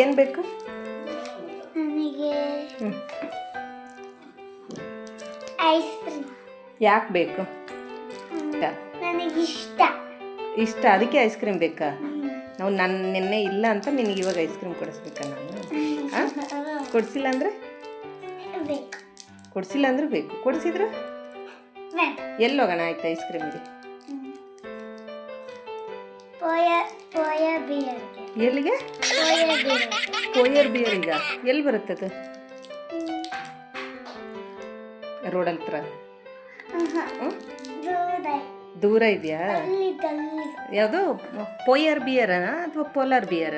ಏನು ಬೇಕು? ಯಾಕೆ ಬೇಕು? ಇಷ್ಟ ಇಷ್ಟ ಅದಕ್ಕೆ ಐಸ್ ಕ್ರೀಮ್ ಬೇಕಾ? ನಾವು ನನ್ನ ನಿನ್ನೆ ಇಲ್ಲ ಅಂತ ನಿನಗೆ ಇವಾಗ ಐಸ್ ಕ್ರೀಮ್ ಕೊಡಿಸ್ಬೇಕಾ ನಾನು? ಕೊಡಿಸಿಲ್ಲ ಅಂದರೆ? ಬೇಕು. ಕೊಡಿಸಿಲ್ಲ ಅಂದ್ರೆ ಬೇಕು. ಕೊಡಿಸಿದ್ರೆ? ಬೇಡ ಎಲ್ಲಿ ಹೋಗೋಣ ಆಯ್ತು ಐಸ್ ಕ್ರೀಮ್ಗೆ? ಪೋಯ ಪೋಯ ಬಿಯರ್ಗೆ ಎಲ್ಲಿಗೆ? ಕೊಯ್ಯರ್ ಬಿಯರ್ ಈಗ ಎಲ್ಲಿ ಅದು? ರೋಡ್ ಹತ್ರ. ದೂರ ಇದೆಯಾ? ಯಾವುದು? ಪೋಯರ್ ಬಿಯರಾ ಅಥವಾ ಪೋಲಾರ್ ಬಿಯರ?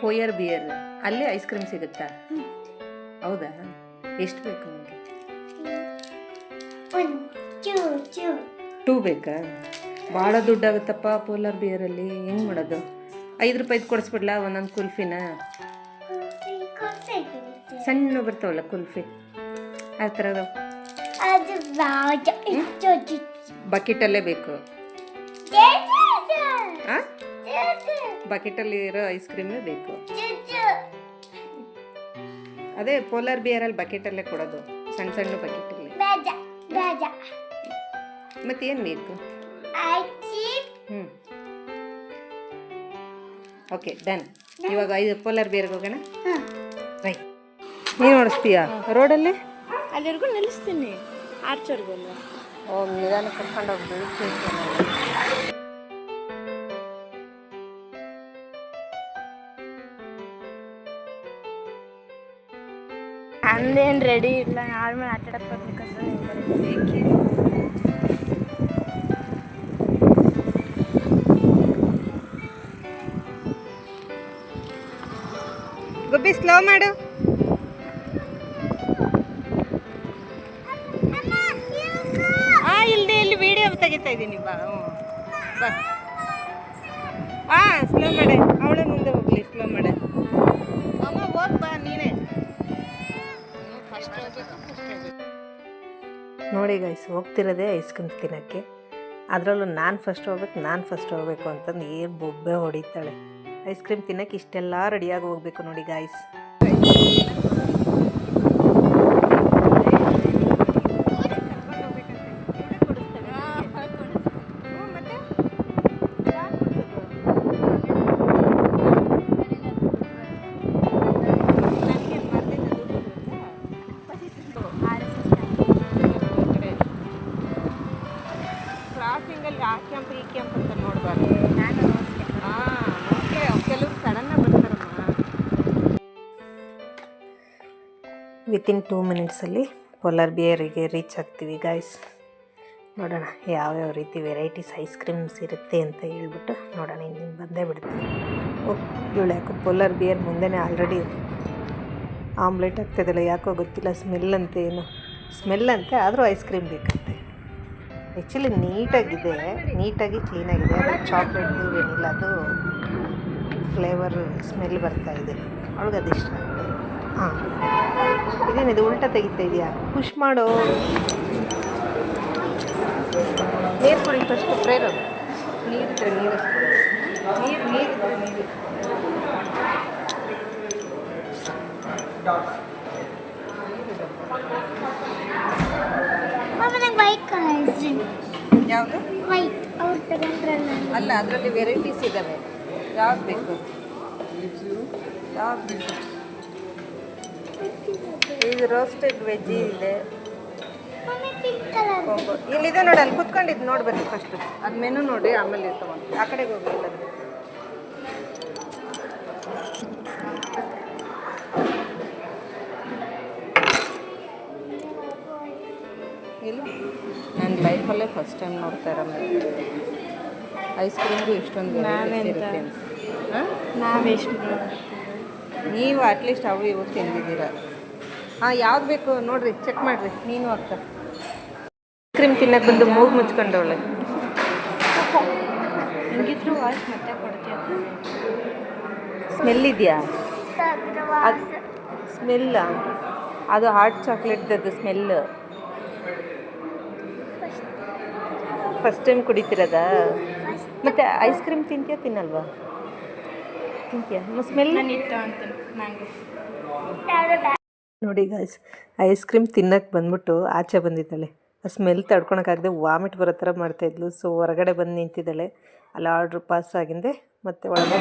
Polar Bear. ಅಲ್ಲಿ ಐಸ್ ಕ್ರೀಮ್ ಸಿಗುತ್ತಾ? ಹೌದಾ? ಎಷ್ಟು ಬೇಕು ನಿಮಗೆ? ಟೂ ಬೇಕಾ? ಭಾಳ ದುಡ್ಡಾಗುತ್ತಪ್ಪ ಪೋಲಾರ್ ಬಿಯರಲ್ಲಿ. ಹೆಂಗೆ ಮಾಡೋದು? ಐದು ರೂಪಾಯಿದು ಕೊಡಿಸ್ಬಿಡ್ಲಾ ಒಂದೊಂದು ಕುಲ್ಫಿನ? ಸಣ್ಣ ಬರ್ತಾವಲ್ಲ ಕುಲ್ಫಿ. ಆ ಚಿಕ್ಕ ಬಕೆಟಲ್ಲೇ ಬೇಕು. ಬಕೆಟಲ್ಲಿ ಇರೋ ಐಸ್ ಕ್ರೀಮೇ ಬೇಕು. ಅದೇ ಪೋಲಾರ್ ಬಿಯರಲ್ಲಿ ಬಕೆಟಲ್ಲೇ ಕೊಡೋದು. ಸಣ್ಣ ಸಣ್ಣ ಬಕೆಟಲ್ಲಿ. ಮತ್ತೇನು ಬೇಕು? ಓಕೆ ಡನ್ ಇವಾಗ ಐದು ಪೋಲಾರ್ ಬೇರೆಗೆ ಹೋಗೋಣ? ರೈಟ್ ನೀನು ಓಡಿಸ್ತೀಯಾ ರೋಡಲ್ಲಿ ಅಲ್ಲಿವರೆಗೂ ನಿಲ್ಲಿಸ್ತೀನಿ. ಆರ್ಚರ್ಗೂ ಓ ನಿಧಾನ ಕರ್ಕೊಂಡು ಹೋಗ್ಬೇಕು ಅಂದೇನು ರೆಡಿ ಇಲ್ಲ. ನಾರ್ಮಲ್ ಆಟ ಆಡಕ್ಕೆ ಬರ್ಬೇಕಂದ್ರೆ ಸ್ಲೋ ಮಾಡು. ಆ ಇಲ್ಲದೆ ಇಲ್ಲಿ ವಿಡಿಯೋ ತೆಗಿತಾ ಇದ್ದೀನಿ, ಬಾ, ಹ್ಞೂ. ಬಾ. ಹಾಂ ಸ್ಲೋ ಮಾಡೆ. ಅವಳೇ ಮುಂದೆ ಹೋಗ್ಲಿ ಸ್ಲೋ ಮಾಡೆ. ಅಮ್ಮ, ಹೋಗ್ ಬಾ, ನೀನೇ. ನೋಡಿ ಗೈಸ್ ಹೋಗ್ತಿರೋದೇ ಐಸ್ ಕ್ರೀಮ್ ತಿನ್ನೋಕ್ಕೆ. ಅದರಲ್ಲೂ ನಾನು ಫಸ್ಟ್ ಹೋಗ್ಬೇಕು, ನಾನು ಫಸ್ಟ್ ಹೋಗ್ಬೇಕು ಅಂತಂದು ಏನು ಬೊಬ್ಬೆ ಹೊಡಿತಾಳೆ. ಐಸ್ ಕ್ರೀಮ್ ತಿನ್ನೋಕ್ಕೆ ಇಷ್ಟೆಲ್ಲ ರೆಡಿಯಾಗಿ ಹೋಗ್ಬೇಕು ನೋಡಿ ಗಾಯ್ಸ್ ಕ್ರಾಸಿಂಗಲ್ಲಿ ಆ ಕ್ಯಾಂಪ್ ಈ ಕ್ಯಾಂಪ್ ಅಂತ ನೋಡಬಾರ್ದು ವಿತಿನ್ ಟೂ ಮಿನಿಟ್ಸಲ್ಲಿ ಪೋಲಾರ್ ಬಿಯರಿಗೆ ರೀಚ್ ಆಗ್ತೀವಿ ಗಾಯ್ಸ್ ನೋಡೋಣ, ಯಾವ್ಯಾವ ರೀತಿ ವೆರೈಟೀಸ್ ಐಸ್ ಕ್ರೀಮ್ಸ್ ಇರುತ್ತೆ ಅಂತ ಹೇಳ್ಬಿಟ್ಟು ನೋಡೋಣ, ಇನ್ನೇನು ಬಂದೇ ಬಿಡ್ತೀವಿ ಓ, ಇವಳು ಯಾಕೋ ಪೋಲಾರ್ ಬಿಯರ್ ಮುಂದೆನೇ ಆಲ್ರೆಡಿ ಆಮ್ಲೆಟ್ ಆಗ್ತದಲ್ಲ ಯಾಕೋ ಗೊತ್ತಿಲ್ಲ ಸ್ಮೆಲ್ ಅಂತ ಏನು. ಸ್ಮೆಲ್ ಅಂತೆ, ಆದರೂ ಐಸ್ ಕ್ರೀಮ್ ಬೇಕಂತೆ. ಆ್ಯಕ್ಚುಲಿ ನೀಟಾಗಿದೆ, ನೀಟಾಗಿ ಕ್ಲೀನಾಗಿದೆ ಅದು ಚಾಕ್ಲೇಟು ಅದು ಫ್ಲೇವರ್ ಸ್ಮೆಲ್ ಬರ್ತಾ ಇದೆ. ಅವಳಿಗೆ ಅದು ಇಷ್ಟ ಆಗ್ತದೆ ಹಾಂ. ಇದೇನಿದು ಉಲ್ಟಾ ತೆಗಿತಾ ಇದೆಯಾ? ಪುಷ್ ಮಾಡೋ. ನೀರು ಕುಡಿ ಫಸ್ಟ್ ಪ್ರೇರು ನೀರಿದ್ರೆ ನೀರು ನೀರು ನೀರಿದ್ರೆ ನೀರು ಇದ್ರೆ. ನೀರು ಕಲರ್ ಐಸ್ ಯಾವುದು? ವೈಟ್ ಅವ್ರು ತಗೊಂಡ್ರಲ್ಲ ಅಲ್ಲ ಅದರಲ್ಲಿ ವೆರೈಟೀಸ್ ಇದ್ದಾವೆ ಯಾವ್ದು ಬೇಕು? ಯಾವ್ದು ಬೇಕು? ಇದು ರೋಸ್ಟೆಡ್ ವೆಜ್ಜಿ ಇದೆ. ಇಲ್ಲಿದೆ ನೋಡಿ ಅಲ್ಲಿ ಕುತ್ಕೊಂಡಿದ್ದು ನೋಡಿ ಬನ್ನಿ ಫಸ್ಟ್ ಅದು ಮೆನು ನೋಡಿ ಆಮೇಲೆ ತೊಗೊಂಡು. ಆ ಕಡೆಗೆ ಹೋಗಿ ಇಲ್ಲ. ನನ್ನ ಲೈಫಲ್ಲೇ ಫಸ್ಟ್ ಟೈಮ್ ನೋಡ್ತಾ ಇರೋ ಐಸ್ ಕ್ರೀಮ್ಗೂ ಇಷ್ಟೊಂದು ನಾವೆಷ್ಟು ನೀವು ಅಟ್ಲೀಸ್ಟ್ ಅವು ಇವು ತಿಂದಿದ್ದೀರ ಹಾಂ ಯಾವ್ದು ಬೇಕು ನೋಡ್ರಿ ಚೆಕ್ ಮಾಡಿರಿ ನೀನು ಅಕ್ಕ. ಕ್ರೀಮ್ ತಿನ್ನಕ್ಕೆ ಬಂದು ಮೂಗು ಮುಚ್ಕೊಂಡವಳೆ. ಹಿಂಗಿದ್ರು ವಾಯ್ಸ್ ಮತ್ತೆ ಕೊಡ್ತೀಯ? ಸ್ಮೆಲ್ ಇದೆಯಾ? ಅದು ಸ್ಮೆಲ್ಲ ಅದು ಹಾಟ್ ಚಾಕ್ಲೇಟ್ದದ್ದು ಸ್ಮೆಲ್ ಫಸ್ಟ್. ಟೈಮ್ ಕುಡಿತಿರೋದಾ? ಮತ್ತು ಐಸ್ ಕ್ರೀಮ್ ತಿಂತೀಯ ತಿನ್ನಲ್ವಾ? ತಿಂತೀಯ ಸ್ಮೆಲ್ ನೋಡಿ ಗಾಯ್ಸ್ ಐಸ್ ಕ್ರೀಮ್ ತಿನ್ನಕ್ಕೆ ಬಂದ್ಬಿಟ್ಟು ಆಚೆ ಬಂದಿದ್ದಾಳೆ. ಆ ಸ್ಮೆಲ್ ತಡ್ಕೊಳಕ್ಕಾಗದೆ ವಾಮಿಟ್ ಬರೋ ಥರ ಮಾಡ್ತಾಯಿದ್ಲು ಸೊ ಹೊರಗಡೆ ಬಂದು ನಿಂತಿದ್ದಾಳೆ. ಅಲ್ಲಿ ಆರ್ಡ್ರ್ ಪಾಸ್ ಆಗಿಂದೆ ಮತ್ತೆ ಒಳಗೆ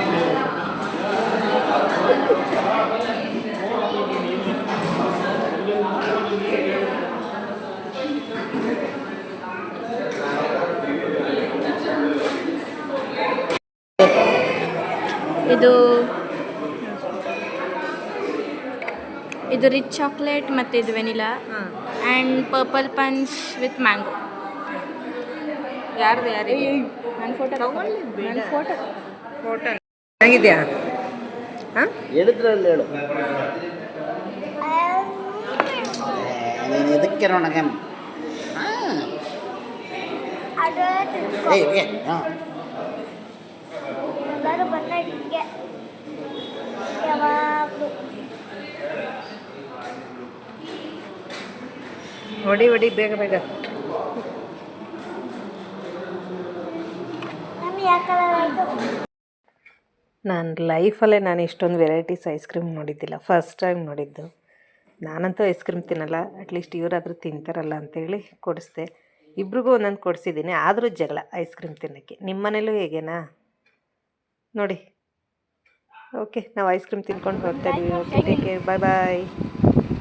ಇದು ಇದು ರಿಚ್ ಚಾಕ್ಲೇಟ್ ಮತ್ತು ಇದು vanilla and purple punch with mango ಯಾರ್ದು ಯಾರು ನನ್ನ ಫೋಟೋ ನನ್ನ ಫೋಟೋ ಫೋಟೋ ಚೆನ್ನಾಗಿದೆಯಾ? ಹಾಂ? ಹೇಳಿದ್ರಲ್ಲಿ ಹೇಳು. ನೀನು ಇದಕ್ಕೆ ನೋಡೋಣ ಹಾಂ ಏ ಹಾಂ. ಹಿಂಗೆ ಯಾವಾಗಲೂ. ಹೊಡಿ ಹೊಡಿ ಬೇಗ ಬೇಗ. ನಾನು ಲೈಫಲ್ಲೇ ನಾನು ಇಷ್ಟೊಂದು ವೆರೈಟೀಸ್ ಐಸ್ ಕ್ರೀಮ್ ನೋಡಿದ್ದಿಲ್ಲ. ಫಸ್ಟ್ ಟೈಮ್ ನೋಡಿದ್ದು. ನಾನಂತೂ ಐಸ್ ಕ್ರೀಮ್ ತಿನ್ನಲ್ಲ. ಅಟ್ಲೀಸ್ಟ್ ಇವರಾದರೂ ತಿಂತಾರಲ್ಲ ಅಂತೇಳಿ ಕೊಡಿಸ್ದೆ. ಇಬ್ರಿಗೂ ಒಂದೊಂದು ಕೊಡಿಸಿದ್ದೀನಿ. ಆದರೂ ಜಗಳ ಐಸ್ ಕ್ರೀಮ್ ತಿನ್ನೋಕ್ಕೆ. ನಿಮ್ಮ ಮನೇಲೂ ಹೇಗೇನಾ? ನೋಡಿ. ಓಕೆ ನಾವು ಐಸ್ ಕ್ರೀಮ್ ತಿನ್ಕೊಂಡು ಹೋಗ್ತಾ ಇದೀವಿ. Okay take care bye bye